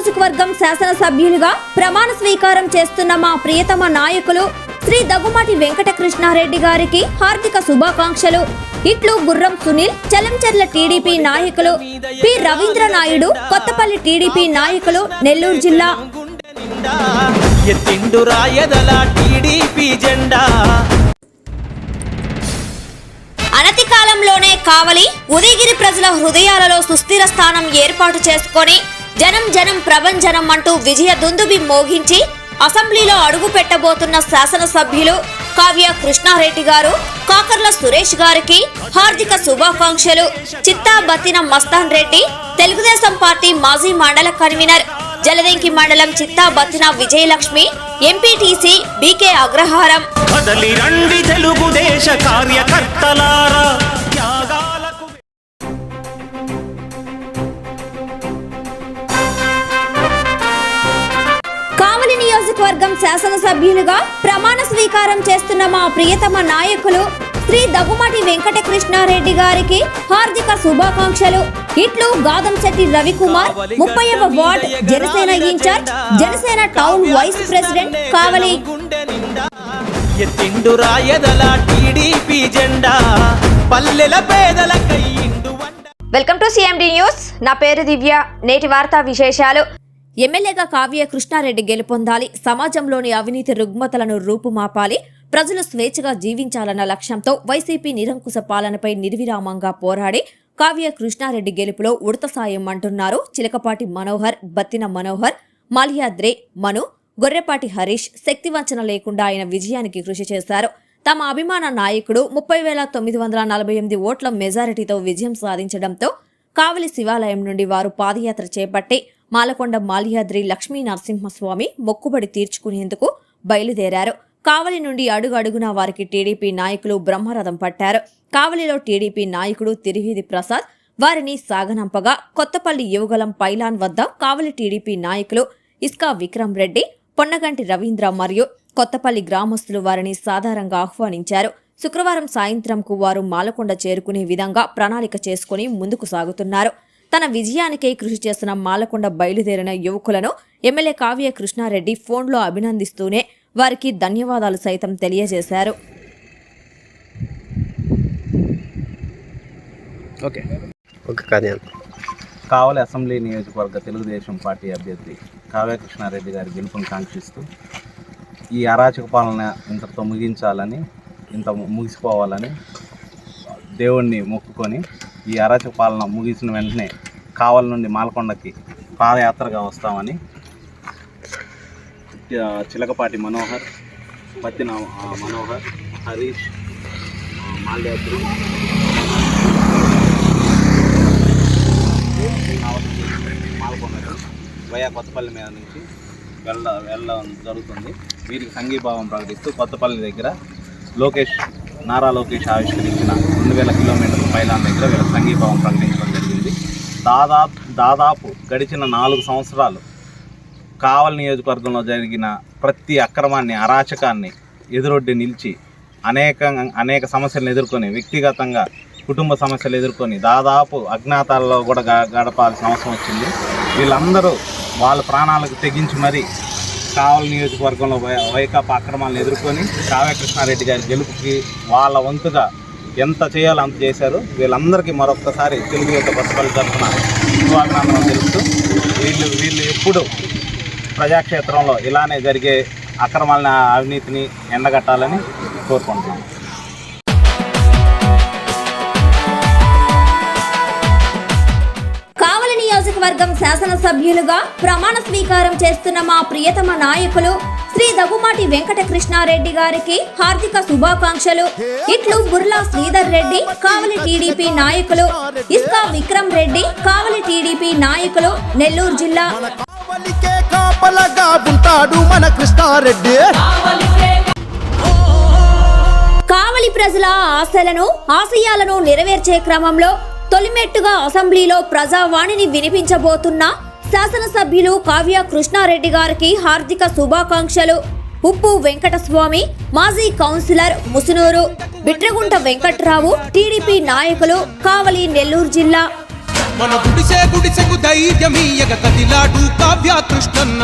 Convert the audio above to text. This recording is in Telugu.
నియోజకవర్గం శాసనసభ్యులుగా ప్రమాణ స్వీకారం చేస్తున్న మా ప్రియతమ నాయకులు శ్రీ దగ్గుమాటి వెంకటకృష్ణారెడ్డి గారికి హార్దిక శుభాకాంక్షలు. ఇట్లు గుర్రం సునీల్ చలంచర్ల టీడీపీ నాయకులు పి. రవీంద్ర నాయుడు కొత్తపల్లి టీడీపీ నాయకులు నెల్లూరు జిల్లా. అనతి కాలంలోనే కావలి ఉదయగిరి ప్రజల హృదయాలలో సుస్థిర స్థానం ఏర్పాటు చేసుకొని జనం జనం ప్రభంజనం అంటూ విజయ దుందుబి మోగించి అసెంబ్లీలో అడుగు పెట్టబోతున్న శాసనసభ్యులు కావ్య కృష్ణారెడ్డి గారు కాకర్ల సురేష్ గారికి హార్దిక శుభాకాంక్షలు. చిత్తాబత్తిన మస్తాన్ రెడ్డి తెలుగుదేశం పార్టీ మాజీ మండల కన్వీనర్. జలదెంకి మండలం చిత్తాబత్తిన విజయలక్ష్మి ఎంపీటీసీ బీకే అగ్రహారం. కదలి రండి తెలుగుదేశ కార్యకర్తలారా. నియోజకవర్గం శాసనసభ్యులుగా ప్రమాణ స్వీకారం చేస్తున్న మా ప్రియతమ నాయకులు శ్రీ దగ్గుమాటి వెంకటకృష్ణారెడ్డి గారికి హార్దిక శుభాకాంక్షలు. ఇట్లు గాదంశెట్టి రవికుమార్ ముప్పైవ ward Janasena incharge Janasena town vice president Kavali. గుండె నిండా ఎత్తిండు రాయదల టీడీపీ జెండా పల్లెల పేదల కయ్యిండు వండ. Welcome to CMD news. నా పేరు దివ్య. నేటి వార్తా విశేషాలు. ఎమ్మెల్యేగా కావ్య కృష్ణారెడ్డి గెలుపొందాలి సమాజంలోని అవినీతి రుగ్మతలను రూపుమాపాలి ప్రజలు స్వేచ్ఛగా జీవించాలన్న లక్ష్యంతో వైసీపీ నిరంకుశ పాలనపై నిర్విరామంగా పోరాడి కావ్య కృష్ణారెడ్డి గెలుపులో ఉడత సాయం అంటున్నారు చిలకపాటి మనోహర్ బత్తిన మనోహర్ మాల్యాద్రే మను గొర్రెపాటి హరీష్ శక్తివంచన లేకుండా ఆయన విజయానికి కృషి చేశారు. తమ అభిమాన నాయకుడు ముప్పై వేల తొమ్మిది వందల నలభై ఎనిమిది ఓట్ల మెజారిటీతో విజయం సాధించడంతో కావలి శివాలయం నుండి వారు పాదయాత్ర చేపట్టి మాలకొండ మాల్యాద్రి లక్ష్మీ నరసింహస్వామి మొక్కుబడి తీర్చుకునేందుకు బయలుదేరారు. కావలి నుండి అడుగు అడుగున వారికి టీడీపీ నాయకులు బ్రహ్మరథం పట్టారు. కావలిలో టీడీపీ నాయకుడు తిరివిది ప్రసాద్ వారిని సాగనంపగా కొత్తపల్లి యువగలం పైలాన్ వద్ద కావలి టీడీపీ నాయకులు ఇస్కా విక్రమ్ రెడ్డి పొన్నగంటి రవీంద్ర మరియు కొత్తపల్లి గ్రామస్తులు వారిని సాధారణంగా ఆహ్వానించారు. శుక్రవారం సాయంత్రంకు వారు మాలకొండ చేరుకునే విధంగా ప్రణాళిక చేసుకుని ముందుకు సాగుతున్నారు. తన విజయానికై కృషి చేస్తున్న మాలకొండ బయలుదేరిన యువకులను ఎమ్మెల్యే కావ్య కృష్ణారెడ్డి ఫోన్లో అభినందిస్తూనే వారికి ధన్యవాదాలు సైతం తెలియజేశారు. ఓకే. కావలి అసెంబ్లీ నియోజకవర్గ తెలుగుదేశం పార్టీ అభ్యర్థి కావ్య కృష్ణారెడ్డి గారి గెలుపును కాంక్షిస్తూ ఈ అరాచక పాలన ఇంతటితో ముగించాలని ఇంత ముగిసిపోవాలని దేవుణ్ణి మొక్కుకొని ఈ అరాచక పాలన ముగిసిన వెంటనే కావల నుండి మాలకొండకి పాదయాత్రగా వస్తామని చిలకపాటి మనోహర్ పత్తిన మనోహర్ హరీష్ ఆ, మాల్యాద్రి. మాల్కొండకు వయా కొత్తపల్లి మీద నుంచి వెళ్ళ వెళ్ళడం జరుగుతుంది. వీరికి సంఘీభావం ప్రకటిస్తూ కొత్తపల్లి దగ్గర లోకేష్ నారా లోకేష్ ఆవిష్కరించిన రెండు వేల కిలోమీటర్ల పైలాన్ దగ్గర వీళ్ళ సంఘీభావం ప్రకటించడం జరిగింది. దాదాపు దాదాపు గడిచిన నాలుగు సంవత్సరాలు కావల్ నియోజకవర్గంలో జరిగిన ప్రతి అక్రమాన్ని అరాచకాన్ని ఎదురొడ్డి నిలిచి అనేక అనేక సమస్యలను ఎదుర్కొని వ్యక్తిగతంగా కుటుంబ సమస్యలు ఎదుర్కొని దాదాపు అజ్ఞాతాల్లో కూడా గ- గడపాల్సిన అవసరం వచ్చింది. వీళ్ళందరూ వాళ్ళ ప్రాణాలకు తెగించి మరీ కావలి నియోజకవర్గంలో వై- వైకాపా అక్రమాలను ఎదుర్కొని కావ్య కృష్ణారెడ్డి గారి గెలుపుకి వాళ్ళ వంతుగా ఎంత చేయాలో అంత చేశారు. వీళ్ళందరికీ మరొకసారి తెలుగు యొక్క బస్సుపల్లి తరఫున శుభాభినందనలు తెలుస్తూ వీళ్ళు వీళ్ళు ఎప్పుడు ప్రజాక్షేత్రంలో ఇలానే జరిగే అక్రమాలని అవినీతిని ఎండగట్టాలని కోరుకుంటున్నాను శాసనసభ్యులుగా ప్రమాణ స్వీకారం చేస్తున్న మా ప్రియతమ నాయకులు శ్రీ దగ్గుమాటి వెంకటకృష్ణారెడ్డి గారికి హార్దిక శుభాకాంక్షలు. ఇట్లు బుర్లా శ్రీధర్ రెడ్డి కావలి టీడీపీ నాయకులు ఇస్కా విక్రమ్ రెడ్డి కావలి టీడీపీ నాయకులు నెల్లూరు జిల్లా. మన కృష్ణారెడ్డి. కావలి ప్రజల ఆశలను ఆశయాలను నెరవేర్చే క్రమంలో తొలిమెట్టుగా అసెంబ్లీలో ప్రజావాణిని వినిపించబోతున్న శాసనసభ్యులు కావ్య కృష్ణారెడ్డి గారికి హార్దిక శుభాకాంక్షలు. ఉప్పు వెంకటస్వామి మాజీ కౌన్సిలర్ ముసునూరు బిట్రగుంట వెంకట్రావు టీడీపీ నాయకులు కావలి నెల్లూరు జిల్లా. మన గుడిసె గుడిసెకు ధైర్యమీయగ కదిలాడు కావ్య కృష్ణన్న.